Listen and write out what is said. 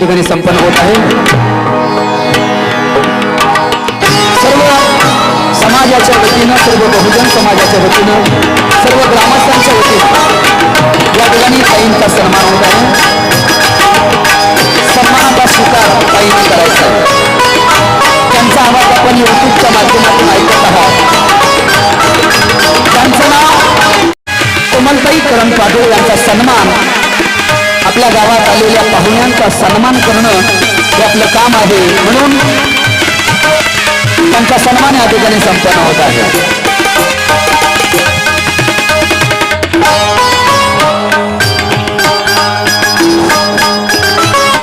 ठिकाणी संपन्न होत आहे. सर्व समाजाच्या वतीनं सर्व बहुजन समाजाच्या वतीनं सर्व ग्रामस्थांच्या वतीनं या ठिकाणी ताईंचा सन्मान होत आहे. सन्मानाचा स्वीकार ताईंना करायचा आहे. त्यांचा आवाज आपण युट्यूबच्या माध्यमातून ऐकत आहात. त्यांचं नाव कोमलताई करण पाटील यांचा सन्मान आपल्या गावात आलेल्या पाहुण्यांचा सन्मान करणं हे आपलं काम आहे. म्हणून त्यांचा सन्मान या ठिकाणी संपन्न होत आहे.